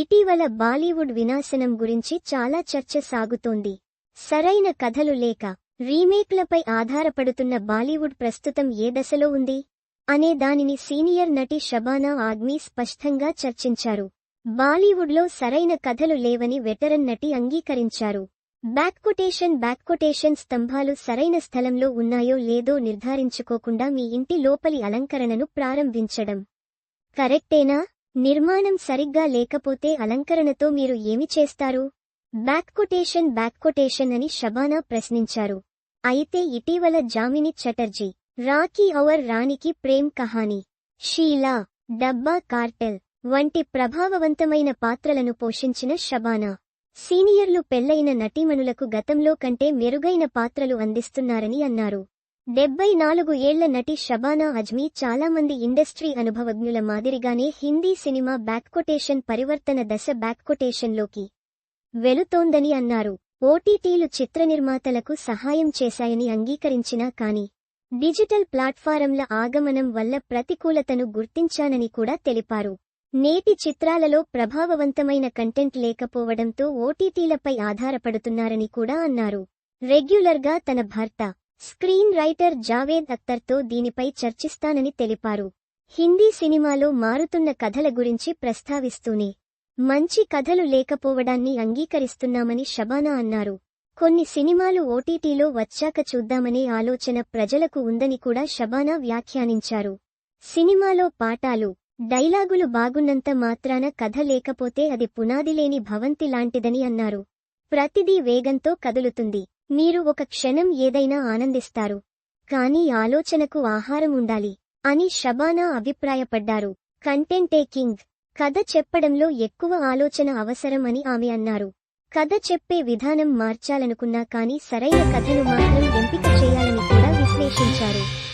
ఇటీవల బాలీవుడ్ వినాశనం గురించి చాలా చర్చ సాగుతోంది. సరైన కథలు లేక రీమేక్లపై ఆధారపడుతున్న బాలీవుడ్ ప్రస్తుతం ఏ దశలో ఉంది? అనే దానిని సీనియర్ నటి షబానా ఆగ్మీ స్పష్టంగా చర్చించారు. బాలీవుడ్లో సరైన కథలు లేవని వెటరన్ నటి అంగీకరించారు. బ్యాక్కొటేషన్ బ్యాక్కొటేషన్ స్తంభాలు సరైన స్థలంలో ఉన్నాయో లేదో నిర్ధారించుకోకుండా మీ ఇంటి లోపలి అలంకరణను ప్రారంభించడం. కరెక్టేనా? నిర్మాణం సరిగ్గా లేకపోతే అలంకరణతో మీరు ఏమి చేస్తారు? బ్యాక్ కొటేషన్ బ్యాక్ కొటేషన్ అని షబానా ప్రశ్నించారు. అయితే ఇటీవల జామిని చటర్జీ రాకీ అవర్ రాణికి ప్రేమ్ కహానీ షీలా డబ్బా కార్టెల్ వంటి ప్రభావవంతమైన పాత్రలను పోషించిన షబానా సీనియర్లు పెళ్ళైన నటీమణులకు గతంలో కంటే మెరుగైన పాత్రలు అందిస్తున్నారని అన్నారు. డెబ్బై నాలుగు ఏళ్ళ నటి షబానా అజ్మీ చాలామంది ఇండస్ట్రీ అనుభవజ్ఞుల మాదిరిగానే హిందీ సినిమా బ్యాక్కొటేషన్ పరివర్తన దశ బ్యాక్కొటేషన్లోకి వెలుతోందని అన్నారు. ఓటీటీలు చిత్ర నిర్మాతలకు సహాయం చేశాయని అంగీకరించినా కాని డిజిటల్ ప్లాట్ఫారంల ఆగమనం వల్ల ప్రతికూలతను గుర్తించానని కూడా తెలిపారు. నేటి చిత్రాలలో ప్రభావవంతమైన కంటెంట్ లేకపోవడంతో ఓటీటీలపై ఆధారపడుతున్నారని కూడా అన్నారు. రెగ్యులర్గా తన భర్త స్క్రీన్ రైటర్ జావేద్ అఖ్తర్తో దీనిపై చర్చిస్తానని తెలిపారు. హిందీ సినిమాలో మారుతున్న కథల గురించి ప్రస్తావిస్తూనే మంచి కథలు లేకపోవడాన్ని అంగీకరిస్తున్నామని షబానా అన్నారు. కొన్ని సినిమాలు ఓటీటీలో వచ్చాక చూద్దామనే ఆలోచన ప్రజలకు ఉందని కూడా షబానా వ్యాఖ్యానించారు. సినిమాలో పాఠాలు డైలాగులు బాగున్నంత మాత్రాన కథ లేకపోతే అది పునాదిలేని భవంతి లాంటిదని అన్నారు. ప్రతిదీ వేగంతో కదులుతుంది. మీరు ఒక క్షణం ఏదైనా ఆనందిస్తారు. కానీ ఆలోచనకు ఆహారం ఉండాలి అని షబానా అభిప్రాయపడ్డారు. కంటెంటే కింగ్. కథ చెప్పడంలో ఎక్కువ ఆలోచన అవసరం అని ఆమె అన్నారు. కథ చెప్పే విధానం మార్చాలనుకున్నా కానీ సరైన కథను మాత్రం ఎంపిక చేయాలని కూడా విశ్లేషించారు.